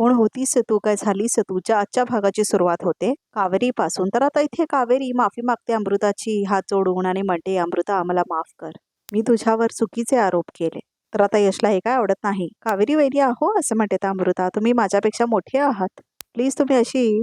कोण होतीस तू? काय झालीस तुझ्या आजच्या भागाची सुरुवात होते कावेरीपासून. तर आता इथे कावेरी माफी मागते अमृताची हात जोडून आणि म्हणते अमृता आम्हाला माफ कर. मी तुझ्यावर चुकीचे आरोप केले. तर आता यशला हे काय आवडत नाही? कावेरी वैरी आहो असं म्हणते अमृता. तुम्ही माझ्यापेक्षा मोठे आहात. प्लीज तुम्ही अशी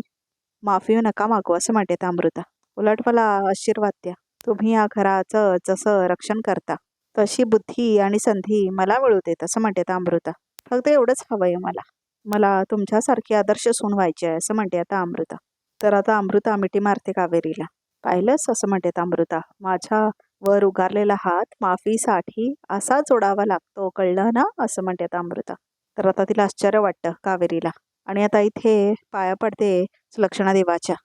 माफी नका मागू असं म्हणते अमृता. उलट मला आशीर्वाद द्या. तुम्ही या घराचं जसं रक्षण करता तशी बुद्धी आणि संधी मला मिळू देत असं म्हणते अमृता. फक्त एवढंच हवंय मला. मला तुमच्यासारखी आदर्श सून व्हायची आहे असं म्हणते आता अमृता. तर आता अमृता मिठी मारते कावेरीला. पाहिलंस? असं म्हणते तर अमृता. माझ्या वर उगारलेला हात माफीसाठी असा जोडावा लागतो कळलं ना? असं म्हणते आता अमृता. तर आता तिला आश्चर्य वाटतं कावेरीला. आणि आता इथे पाया पडते सुलक्षणा देवाच्या.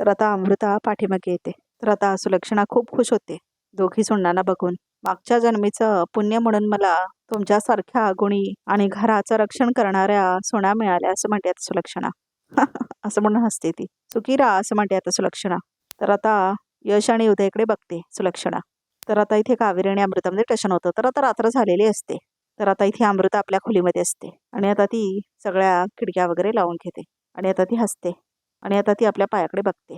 तर आता अमृता पाठीमागे येते. तर आता सुलक्षणा खूप खुश होते. दोघी सुंडांना बघून. मागच्या जन्मीचं पुण्य म्हणून मला तुमच्यासारख्या गुणी आणि घराचं रक्षण करणाऱ्या सोना मिळाल्या असं म्हणते सुलक्षणा. असं म्हणून हसते ती. चुकी असं म्हणते आता सुलक्षणा. तर आता यश आणि उदयकडे बघते सुलक्षणा. तर आता इथे कावेरी आणि अमृतामध्ये टशन होतं. तर आता रात्र झालेली असते. तर आता इथे अमृता आपल्या खोलीमध्ये असते. आणि आता ती सगळ्या खिडक्या वगैरे लावून घेते. आणि आता ती हसते. आणि आता ती आपल्या पायाकडे बघते.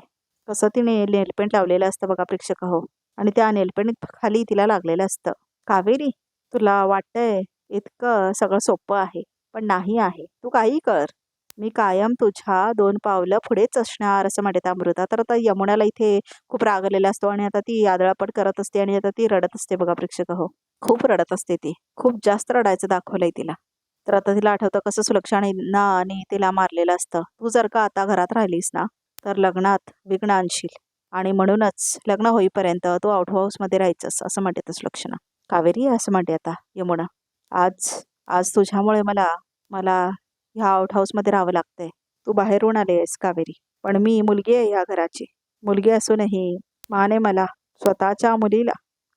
कसं तिने नेलपेंट लावलेलं असतं बघा प्रेक्षक हो. आणि त्या नेलपेंट खाली तिला लागलेलं असतं. कावेरी तुला वाटतंय इतकं सगळं सोपं आहे पण नाही आहे. तू काही कर. मी कायम तुझ्या दोन पावलं पुढेच असणार असं म्हणते अमृता. तर आता यमुनाला इथे खूप राग आलेला असतो आणि आता ती आदळापट करत असते आणि आता ती रडत असते बघा प्रेक्षक हो खूप रडत असते ती. खूप जास्त रडायचं दाखवलंय तिला. तर आता तिला आठवतं कसं सुलक्षणा आणि तिला मारलेलं असतं. तू जर का आता घरात राहिलीस ना तर लग्नात विघ्न आणशील आणि म्हणूनच लग्न होईपर्यंत तू आउट हाऊसमध्ये राहायचंस असं म्हणते तस सुलक्षणा कावेरी असं म्हणते आता यमुना. आज आज तुझ्यामुळे मला मला ह्या आउट हाऊसमध्ये राहावं लागतंय. तू बाहेरून आले आहेस कावेरी. पण मी मुलगी आहे ह्या घराची. मुलगी असूनही माने मला स्वतःच्या मुलीला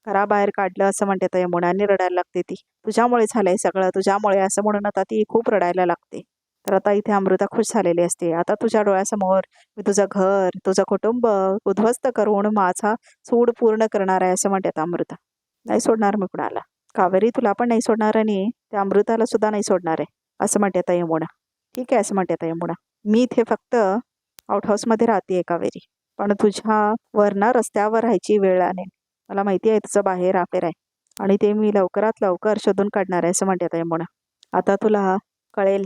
घराबाहेर काढलं असं म्हणते तर यमुनाने रडायला लागते ती. तुझ्यामुळे झालंय सगळं तुझ्यामुळे असं म्हणून आता ती खूप रडायला लागते. तर आता इथे अमृता खुश झालेली असते. आता तुझ्या डोळ्यासमोर मी तुझं घर तुझं कुटुंब उद्ध्वस्त करून माझा सूड पूर्ण करणार आहे असं म्हणतात अमृता. नाही सोडणार मी कुणाला. कावेरी तुला पण नाही सोडणार आणि त्या अमृताला सुद्धा नाही सोडणार आहे असं म्हणतात यमुना ठीक आहे असं म्हणतात यमुना मी इथे फक्त आउट हाऊसमध्ये राहते कावेरी. पण तुझ्या वरना रस्त्यावर राहायची वेळ आणेल मला माहिती आहे तुझं बाहेर अफेर आहे आणि ते मी लवकरात लवकर शोधून काढणार आहे असं म्हणतात यमुना आता तुला कळेल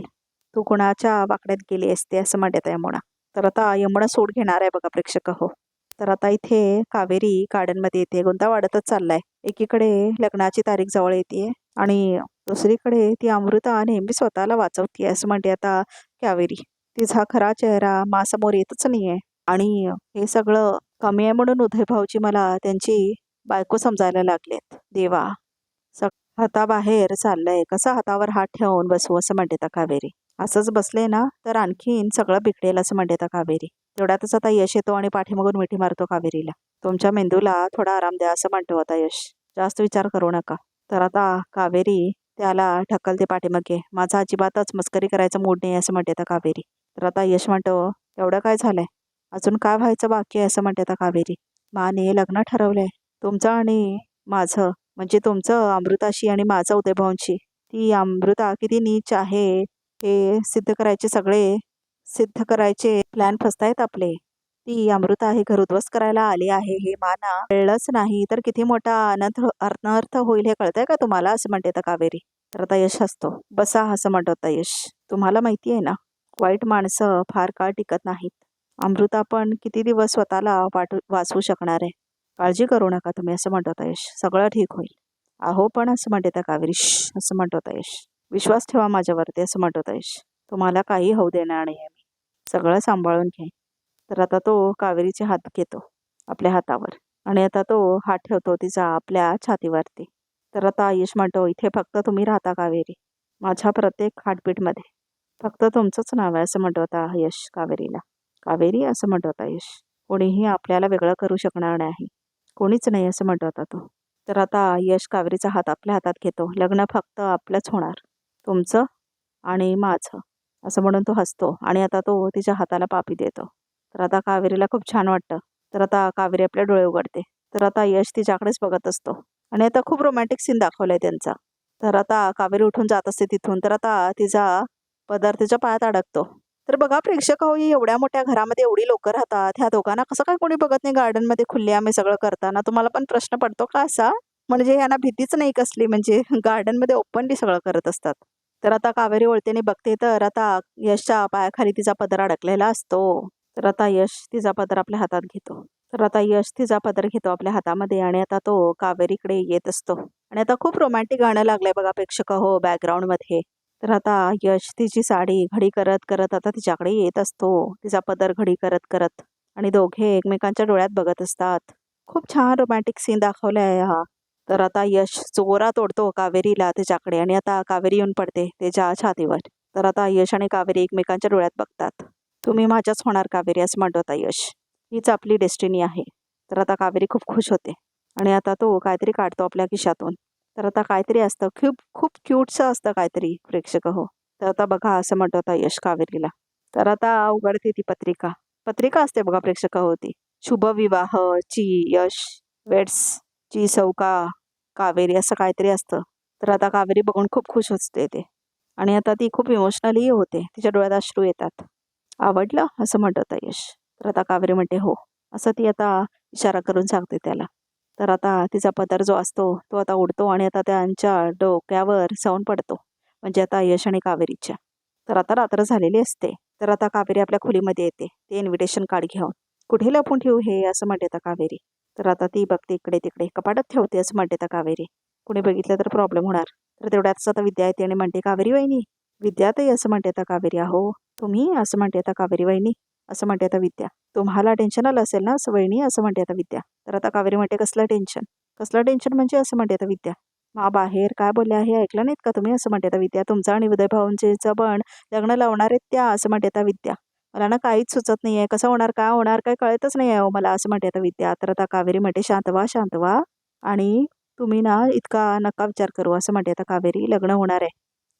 तू कुणाच्या वाकड्यात गेली असते असं म्हणतात यमुना तर आता यमुना सोड घेणार आहे बघा प्रेक्षक हो. तर आता इथे कावेरी गार्डनमध्ये येते. गुंता वाढतच चाललाय. एकीकडे लग्नाची तारीख जवळ येते आणि दुसरीकडे ती अमृता नेहमी स्वतःला वाचवते असं म्हणते आता कावेरी. तिचा खरा चेहरा मासमोर येतच नाहीये. आणि हे सगळं कमी आहे म्हणून उदयभाऊची मला त्यांची बायको समजायला लागलेत. देवा हाताबाहेर चाललंय. कसा हातावर हात ठेवून बसू असं म्हणते आता कावेरी. असंच बसले ना तर आणखीन सगळं बिघडेल असं म्हणते आता कावेरी. तेवढ्यातच आता यश येतो आणि पाठीमागून मिठी मारतो कावेरीला. तुमच्या मेंदूला थोडा आराम द्या असं म्हणतो आता यश. जास्त विचार करू नका. तर आता कावेरी त्याला ढकलते पाठीमागे. माझा अजिबातच मस्करी करायचा मूड नाही असं म्हणते आता कावेरी. तर आता यश म्हणतो एवढं काय झालंय? अजून काय व्हायचं बाकी आहे? असं म्हणते आता कावेरी. माने लग्न ठरवलंय. तुमचं आणि माझं म्हणजे तुमचं अमृताशी आणि माझं उदयभाऊंशी ती अमृता किती नीच आहे हे सिद्ध करायचे सगळे सिद्ध करायचे प्लॅन फसतायत आपले. ती अमृता हे घर उद्ध्वस्त करायला आली आहे हे माना कळलंच नाही. तर किती मोठा अनर्थ अनर्थ होईल हे कळतंय का तुम्हाला? असं म्हणते कावेरी. तर आता यश असतो. बसा असं म्हणतो यश. तुम्हाला माहिती आहे ना वाईट माणसं फार काळ टिकत नाहीत. अमृता पण किती दिवस स्वतःला वाटू वाचवू शकणार आहे? काळजी करू नका तुम्ही असं म्हणतो यश. सगळं ठीक होईल. अहो पण असं म्हणते त्या कावेरी. असं म्हणतो यश. विश्वास ठेवा माझ्यावरती असं म्हणतो आता यश. तुम्हाला काही होऊ देणार नाही आहे मी सगळं सांभाळून घे तर आता तो कावेरीचे हात घेतो आपल्या हातावर. आणि आता तो हात ठेवतो तिचा आपल्या छातीवरती. तर आता आयुष म्हणतो इथे फक्त तुम्ही राहता कावेरी माझ्या प्रत्येक हार्टबीटमध्ये. फक्त तुमचंच नाव आहे असं म्हणत होता यश कावेरीला. कावेरी असं म्हणत होता यश. कोणीही आपल्याला वेगळं करू शकणार नाही. कोणीच नाही असं म्हणत होता तो. तर आता यश कावेरीचा हात आपल्या हातात घेतो. लग्न फक्त आपलंच होणार. तुमचं आणि माझं असं म्हणून तो हसतो आणि आता तो तिच्या हाताला पापी देतो. तर आता कावेरीला खूप छान वाटतं. तर आता कावेरी आपले डोळे उघडते. तर आता यश तिच्याकडेच बघत असतो. आणि आता खूप रोमॅन्टिक सीन दाखवलाय त्यांचा. तर आता कावेरी उठून जात असते तिथून. तर आता तिचा पदर तिच्या पायात अडकतो. तर बघा प्रेक्षक हो एवढ्या मोठ्या घरामध्ये एवढी लोक राहतात. ह्या दोघांना कसं काय कोणी बघत नाही? गार्डनमध्ये खुले आम्ही सगळं करताना. तुम्हाला पण प्रश्न पडतो का असा? म्हणजे यांना भीतीच नाही कसली? म्हणजे गार्डनमध्ये ओपनली सगळं करत असतात. तर आता कावेरी ओळतेने बघते तर आता यशच्या पायाखाली तिचा पदर अडकलेला असतो. तर आता यश तिचा पदर आपल्या हातात घेतो. तर आता यश तिचा पदर घेतो आपल्या हातामध्ये आणि आता तो कावेरीकडे येत असतो. आणि आता खूप रोमॅन्टिक गाणं लागलंय बघा प्रेक्षक. हो बॅकग्राऊंडमध्ये तर आता यश तिची साडी घडी करत करत आता तिच्याकडे येत असतो. तिचा पदर घडी करत करत. आणि दोघे एकमेकांच्या डोळ्यात बघत असतात. खूप छान रोमॅन्टिक सीन दाखवलाय आहे हा. तर आता यश जोरात ओढतो कावेरीला त्याच्याकडे आणि आता कावेरी येऊन पडते त्याच्या छातीवर. तर आता यश आणि कावेरी एकमेकांच्या डोळ्यात बघतात. तुम्ही माझ्याच होणार कावेरी असं म्हणतो आता यश. हीच आपली डेस्टिनी आहे. तर आता कावेरी खूप खुश होते. आणि आता तो काहीतरी काढतो आपल्या खिशातून. तर आता काहीतरी असतं. खूप खूप क्यूटचं असतं काहीतरी प्रेक्षक हो. तर आता बघा असं म्हणतो आता यश कावेरीला. तर आता उघडते ती पत्रिका. पत्रिका असते बघा प्रेक्षक होती शुभविवाह ची यश. वेड्स. ची सौका कावेरी असं काहीतरी असतं. तर आता कावेरी बघून खूप खुश असते ते. आणि आता ती खूप इमोशनली होते. तिच्या डोळ्यात अश्रू येतात. आवडलं? असं म्हणत होता यश. तर आता कावेरी म्हणते हो. असं ती आता इशारा करून सांगते त्याला. तर आता तिचा पदर जो असतो तो आता उडतो आणि आता त्यांच्या डोक्यावर सवून पडतो. म्हणजे आता यश आणि कावेरीच्या. तर आता रात्र झालेली असते. तर आता कावेरी आपल्या खोलीमध्ये येते. ते इन्व्हिटेशन कार्ड घेऊन. कुठे लपून ठेवू हे? असं म्हणते आता कावेरी. तर आता ती बघते इकडे तिकडे कपाटात ठेवते असं म्हणते तर कावेरी. कुणी बघितलं तर प्रॉब्लेम होणार. तर तेवढ्यातच आता विद्या येते आणि म्हणते कावेरी वहिनी विद्यातही असं म्हणते आता कावेरी. अहो तुम्ही? असं म्हणते आता कावेरी वहिनी. असं म्हणते आता विद्या. तुम्हाला टेन्शन आलं असेल ना असं वहिनी? असं म्हणते आता विद्या. तर आता कावेरी म्हणते कसलं टेन्शन कसलं टेन्शन म्हणजे? असं म्हणते आता विद्या. मा बाहेर काय बोलले आहे? ऐकलं नाहीत का तुम्ही? असं म्हणते आता विद्या. तुमचा आणि उदय भाऊंचे जबण लग्न लावणार आहेत त्या असं म्हणते आता विद्या. मला ना काहीच सुचत नाही आहे कसं होणार का होणार काय कळतच नाही आहे हो मला असं म्हणते आता विद्या. तर आता कावेरी म्हणते शांतवा शांतवा आणि तुम्ही ना इतका नका विचार करू असं म्हणते आता कावेरी. लग्न होणार आहे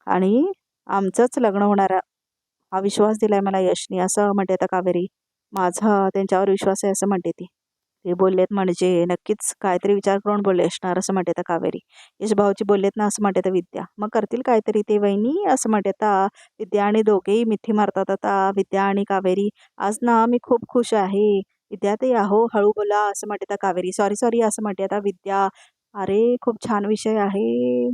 आणि आमचंच लग्न होणार हा विश्वास दिलाय मला यशनी असं म्हणते आता कावेरी. माझा त्यांच्यावर विश्वास आहे असं म्हणते ती. हे बोललेत म्हणजे नक्कीच काहीतरी विचार करून बोलले असणार असं म्हणते कावेरी. यश भाऊची बोललेत ना असं म्हणते विद्या. मग करतील काहीतरी ते वहिनी असं म्हणते आता विद्या आणि दोघेही मिठी मारतात आता विद्या आणि कावेरी. आज ना मी खूप खुश आहे. विद्या ते आहो हळू बोला असं म्हणते कावेरी. सॉरी सॉरी असं म्हणते आता विद्या. अरे खूप छान विषय आहे.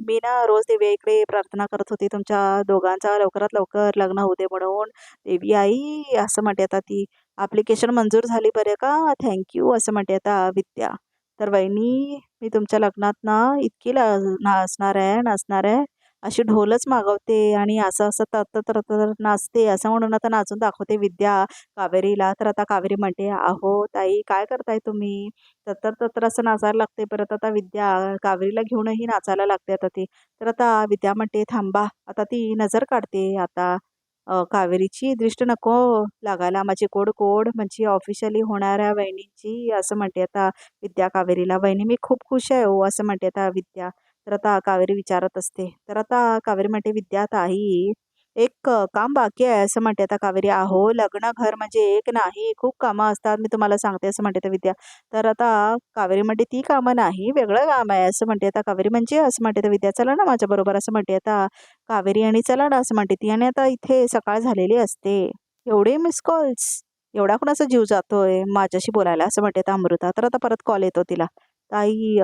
मी ना रोज देवी इकडे प्रार्थना करत होती तुमच्या दोघांचा लवकरात लवकर लग्न होऊ दे म्हणून. देवी आई असं म्हणते आता ती. ॲप्लिकेशन मंजूर झाली बरं का? थँक्यू असं म्हणते आता विद्या तर वहिनी मी तुमच्या लग्नात ना इतकी ला नाचणार आहे नाचणार आहे. अशी ढोलच मागवते आणि असं असं तर तर तर नाचते. असं म्हणून आता नाचून दाखवते विद्या कावेरीला. तर आता कावेरी म्हणते आहो ताई काय करताय तुम्ही? तत्तर तत्र असं नाचायला लागते परत आता विद्या. कावेरीला घेऊनही नाचायला लागते आता ती. तर आता विद्या म्हणते थांबा आता ती नजर काढते आता. कावेरीची दृष्ट नको लागायला. माझी कोड कोड म्हणजे ऑफिशियली होणाऱ्या वहिनीची असं म्हणते. आता विद्या कावेरीला वहिनी मी खूप खुश आहे हो असं म्हणते आता विद्या. तर आता कावेरी विचारत असते. तर आता कावेरी म्हणते विद्या ताई एक काम बाकी आहे असं म्हणते आता कावेरी. अहो लग्न घर म्हणजे एक नाही खूप कामं असतात मी तुम्हाला सांगते असं म्हणते विद्या. तर आता कावेरी म्हणते ती कामं नाही वेगळं काम आहे असं म्हणते आता कावेरी म्हणजे असं म्हणते विद्या. चला ना माझ्याबरोबर असं म्हणते आता कावेरी आणि चला ना असं म्हणते ती आणि आता इथे सकाळ झालेली असते. एवढे मिस कॉल्स एवढा कोणाचा जीव जातोय माझ्याशी बोलायला असं म्हणते आता अमृता. तर आता परत कॉल येतो तिला. ताई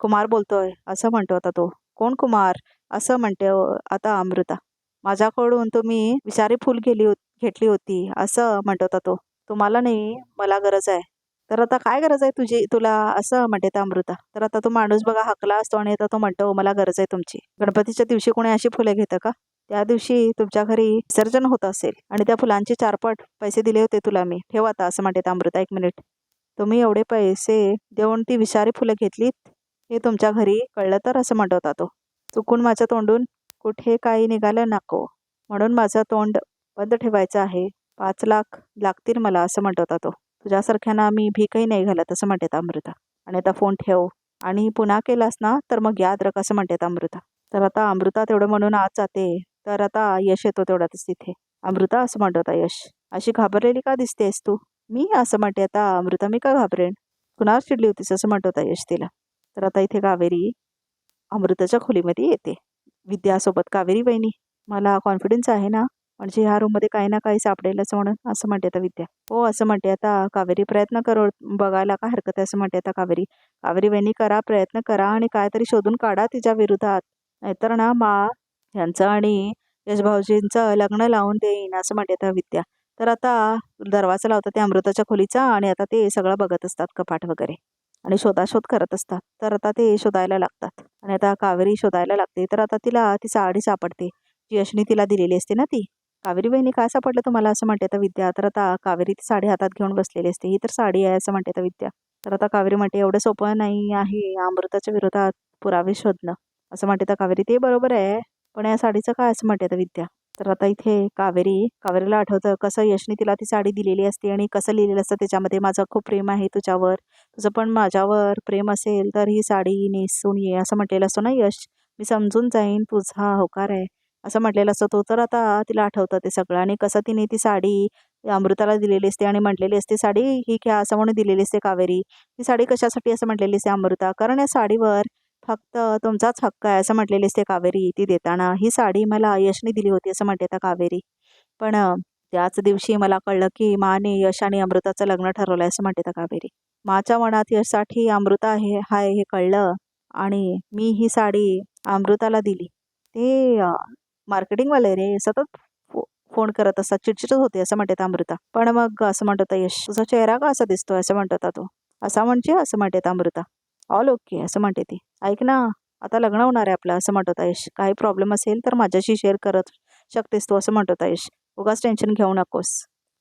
कुमार बोलतोय असं म्हणतो आता तो. कोण कुमार? असं म्हणते आता अमृता. माझ्याकडून तुम्ही विषारी फूल गेली होत घेतली होती असं म्हणत होता तो. तुम्हाला नाही मला गरज आहे. तर आता काय गरज आहे तुझी तुला? असं म्हणते अमृता. तर आता तो माणूस बघा हकला असतो आणि आता तो म्हणतो हो, मला गरज आहे तुमची. गणपतीच्या दिवशी कोणी अशी फुले घेतं का? त्या दिवशी तुमच्या घरी विसर्जन होत असेल आणि त्या फुलांचे चारपट पैसे दिले होते तुला मी. ठेव आता असं म्हणते अमृता एक मिनिट तुम्ही एवढे पैसे देऊन ती विषारी फुलं घेतलीत हे तुमच्या घरी कळलं तर असं म्हणत होता तो. चुकून माझ्या तोंडून कुठे काही निघालं नको. म्हणून माझं तोंड बंद ठेवायचं आहे. पाच लाख लागतील मला असं म्हणत होता तो. तुझ्यासारख्यांना मी भीकही नाही घालत असं म्हणते अमृता. आणि आता फोन ठेव. आणि पुन्हा केलास ना तर मग याद रख असं म्हणते अमृता. तर आता अमृता तेवढं म्हणून आज जाते. तर आता यश येतो तेवढ्यातच तिथे. अमृता असं म्हणत होता यश. अशी घाबरलेली का दिसतेस तू? मी असं म्हणते आता अमृता मी का घाबरेन? कुणावर चिडली होतीस असं म्हणत होता यश तिला. तर आता इथे कावेरी अमृताच्या खोलीमध्ये येते. विद्यासोबत कावेरी वहिनी. मला कॉन्फिडन्स आहे ना म्हणजे ह्या रूममध्ये काही ना काही सापडेलच म्हणून असं म्हणते आता विद्या. हो असं म्हणते आता कावेरी प्रयत्न करो बघायला काय हरकत आहे असं म्हणते आता कावेरी. कावेरी वहिनी करा प्रयत्न करा आणि काहीतरी शोधून काढा तिच्या विरोधात. नाहीतर ना मा ह्यांचं आणि यश भाऊजींचं लग्न लावून देईन असं म्हणते आता विद्या. तर आता दरवाजा लावतात ते अमृताच्या खोलीचा आणि आता ते सगळं बघत असतात कपाट वगैरे. आणि शोधाशोध करत असतात. तर आता ते शोधायला लागतात. आणि आता कावेरी शोधायला लागते. तर आता तिला ती साडी सापडते. जी यशनी तिला दिलेली असते ना ती. कावेरी बहिणी काय सापडलं तुम्हाला असं म्हणते आता विद्या? तर आता कावेरी ती साडी हातात घेऊन बसलेली असते. ही तर साडी आहे असं म्हणते आता विद्या. तर आता कावेरी म्हणते एवढं सोपं नाही आहे. अमृताच्या विरोधात पुरावे शोधणं. असं म्हणते तर कावेरी. ते बरोबर आहे. पण या साडीचं काय? असं म्हणते आता विद्या. तर आता इथे कावेरी कावेरीला आठवतं कसं यशने तिला ती साडी दिलेली असते आणि कसं लिहिलेलं असतं त्याच्यामध्ये माझं खूप प्रेम आहे तुझ्यावर. तुझं पण माझ्यावर प्रेम असेल तर ही साडी नेसून ये असं म्हटलेलं असतो ना यश? मी समजून जाईन तुझा होकार आहे असं म्हटलेलं असतं तो. तर आता तिला आठवतं ते सगळं आणि कसं तिने ती साडी अमृताला दिलेली असते आणि म्हटलेली असते साडी ही घ्या असं म्हणून दिलेली असते कावेरी. ही साडी कशासाठी? असं म्हटलेली असते अमृता. कारण या साडीवर फक्त तुमचाच हक्क आहे असं म्हटलेली असते कावेरी ती देताना. ही साडी मला यशने दिली होती असं म्हणते आता कावेरी. पण त्याच दिवशी मला कळलं की माने यश आणि अमृताचं लग्न ठरवलं आहे असं म्हणते आता कावेरी. माच्या मनात यशसाठी अमृता हे हाय हे कळलं आणि मी ही साडी अमृताला दिली. ते मार्केटिंगवाले रे सतत फो फोन करत असतात चिडचिडच होते असं म्हणतात अमृता. पण मग असं म्हणत होता यश तुझा चेहरा का असा दिसतोय? असं म्हणत होता तो. असा म्हणजे? असं म्हणतात अमृता. ऑल ओके असं म्हणते ती. ऐक ना आता लग्न होणार आहे आपलं असं म्हणत होता काही प्रॉब्लेम असेल तर माझ्याशी शेअर करत शकतेस तू असं म्हणत होता उगाच टेन्शन घेऊ नकोस.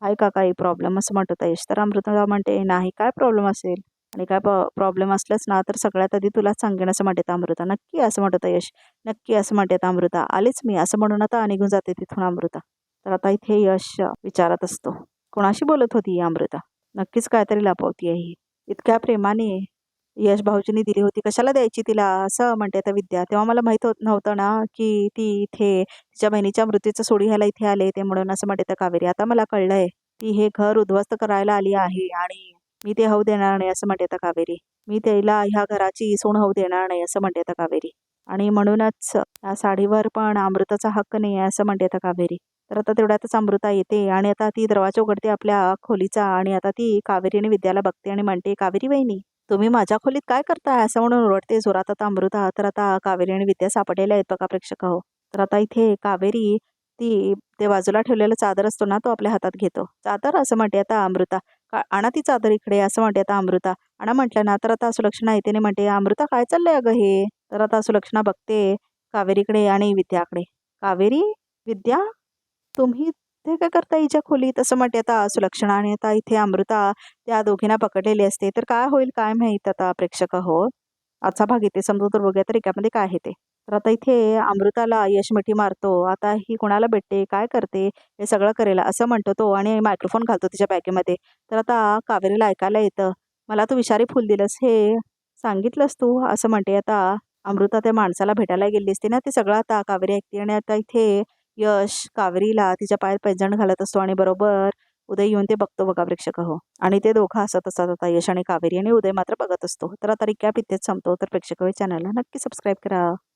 आहे का काही प्रॉब्लेम असं म्हणत होता तर अमृता म्हणते नाही काय प्रॉब्लेम असेल? आणि काय प्रॉब्लेम असलाच ना तर सगळ्यात आधी तुलाच सांगेन असं म्हणते अमृता. नक्की असं म्हणत होता यश. नक्की असं म्हणते अमृता. आलीच मी असं म्हणून आता निघून जाते तिथून अमृता. तर आता इथे यश विचारत असतो. कोणाशी बोलत होती ही अमृता? नक्कीच काहीतरी लपवती आहे इतक्या प्रेमाने यश भाऊजींनी दिली होती. कशाला द्यायची तिला? असं म्हणते आता विद्या. तेव्हा मला माहीत होत नव्हतं ना की ती इथे तिच्या बहिणीच्या मृत्यूचं सोडी ह्याला इथे आले ते म्हणून असं म्हणते कावेरी. आता मला कळलंय ती हे घर उद्ध्वस्त करायला आली आहे आणि मी ते होऊ देणार नाही असं म्हणते तर कावेरी. मी त्याला ह्या घराची सोन होऊ देणार नाही असं म्हणते तर कावेरी. आणि म्हणूनच या साडीवर पण अमृताचा हक्क नाही आहे असं म्हणते तर कावेरी. तर आता तेवढ्यातच अमृता येते आणि आता ती दरवाजा उघडते आपल्या खोलीचा आणि आता ती कावेरी आणि विद्याला बघते आणि म्हणते कावेरी वहिनी तुम्ही माझ्या खोलीत काय करताय? असं म्हणून ओरडते. जोरात आता अमृता. तर आता कावेरी आणि विद्या सापडलेल्या आहेत बघा प्रेक्षक हो. तर आता इथे कावेरी ती ते बाजूला ठेवलेला चादर असतो ना तो आपल्या हातात घेतो. चादर? असं म्हणते आता अमृता. का आणा ती चादर इकडे. असं म्हणते आता अमृता. आणा म्हटलं ना तर आता सुलक्षणा येते म्हणते अमृता काय चाललंय अगं हे? तर आता सुलक्षणा बघते कावेरीकडे आणि विद्याकडे. कावेरी विद्या तुम्ही ते काय करता? हिच्या खोलीत असं म्हणते आता सुलक्षणा आणि आता इथे अमृता त्या दोघींना पकडलेली असते. तर काय होईल काय माहीत आता प्रेक्षक हो आजचा भाग इथे समजू तर बघूया तर एकामध्ये काय आहे ते. तर आता इथे अमृताला यश मिठी मारतो. आता ही कोणाला भेटते काय करते हे सगळं करेल असं म्हणतो तो आणि मायक्रोफोन घालतो तिच्या बॅगेमध्ये. तर आता कावेरीला ऐकायला येतं. मला तू विषारी फुल दिलंस हे सांगितलंस तू? असं म्हणते. आता अमृता त्या माणसाला भेटायला गेली असते ना ते सगळं आता कावेरी ऐकते आणि आता इथे यश कावेरीला तिच्या पायात पैंजण घालत असतो आणि बरोबर उदय येऊन ते बघतो बघा प्रेक्षक हो. आणि ते दोघं असत असतात आता यश आणि कावेरी आणि उदय मात्र बघत असतो. तर आता रिकॅप इथेच संपतो. तर प्रेक्षक चॅनलला नक्की सबस्क्राईब करा.